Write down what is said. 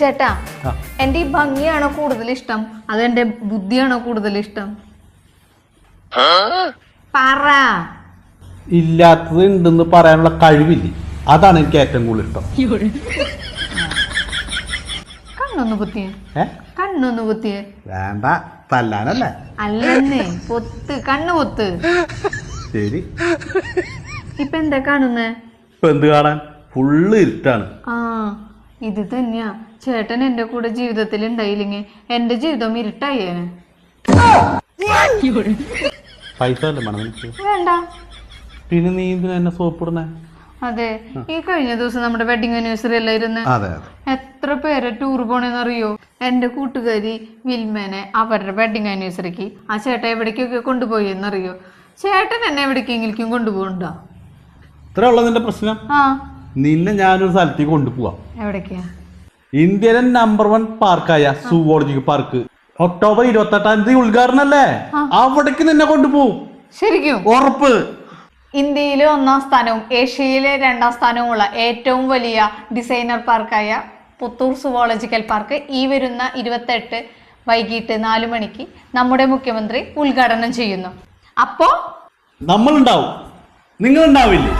ചേട്ടാ. എന്റെ ഈ ഭംഗിയാണോ കൂടുതൽ ഇഷ്ടം? അതെന്റെ ബുദ്ധിയാണോ കൂടുതൽ ഇഷ്ടം? പറ. ഇല്ലാത്തത് ഉണ്ടെന്ന് പറയാനുള്ള കഴിവില്ലേ. അതാണ് എനിക്ക് ഏറ്റവും കൂടുതൽ ഇഷ്ടം. കണ്ണൊന്ന് കുത്തിയേ കണ്ണൊന്ന് കുത്തിയേ വേണ്ട തല്ലാനല്ലേ? അല്ലെന്നേ പൊത്ത് കണ്ണ് പൊത്ത്. ശരി. ഇപ്പൊ എന്താ കാണുന്നേ? ഇപ്പൊ എന്ത് കാണാൻ? ഫുള്ള് ഇരുട്ടാണ്. ആ. ഇത് തന്നെയാ. ചേട്ടൻ എന്റെ കൂടെ ജീവിതത്തിൽ ഉണ്ടായില്ലെങ്കിൽ എന്റെ ജീവിതം ഇരുട്ടായേനെ. പൈസ വേണ്ട. പിന്നെ നീ എന്തിനാ എന്നെ സോപ്പിടുന്നേ അതെ ഈ കഴിഞ്ഞ ദിവസം നമ്മുടെ വെഡിങ് ആനിവേഴ്സറി അല്ലേ ഇരുന്ന്? അതെ അതെ. എത്ര പേരെ ടൂർ പോണെന്നറിയോ? എന്റെ കൂട്ടുകാരി വിൽമേനെ അവരുടെ വെഡിങ് ആനിവേഴ്സറിക്ക് ആ ചേട്ടൻ എവിടേക്കൊക്കെ കൊണ്ടുപോയി എന്നറിയോ ചേട്ടൻ എന്നെ എവിടേക്കെങ്കിലും കൊണ്ടുപോകണ്ടോ? ഇത്ര ഉള്ള പ്രശ്നം? ആ. നിന്നെ ഞാനൊരു സ്ഥലത്തേക്ക് കൊണ്ടുപോവാം. എവിടേക്കാ? ഇന്ത്യയിലെ നമ്പർ വൺ പാർക്കായ സുവോളജിക്കൽ പാർക്ക് ഒക്ടോബർ ഇരുപത്തെട്ടാം തീയതി ഉദ്ഘാടനല്ലേ? അവിടേക്ക് നിന്നെ കൊണ്ടുപോകും ശരിക്കും? ഉറപ്പ്. ഇന്ത്യയിലെ ഒന്നാം സ്ഥാനവും ഏഷ്യയിലെ രണ്ടാം സ്ഥാനവുമുള്ള ഏറ്റവും വലിയ ഡിസൈനർ പാർക്കായ പുത്തൂർ സുവോളജിക്കൽ പാർക്ക് ഈ വരുന്ന ഇരുപത്തെട്ട് വൈകിട്ട് നാലു മണിക്ക് നമ്മുടെ മുഖ്യമന്ത്രി ഉദ്ഘാടനം ചെയ്യുന്നു. അപ്പോ? നമ്മളുണ്ടാവും. നിങ്ങൾ ഉണ്ടാവില്ലേ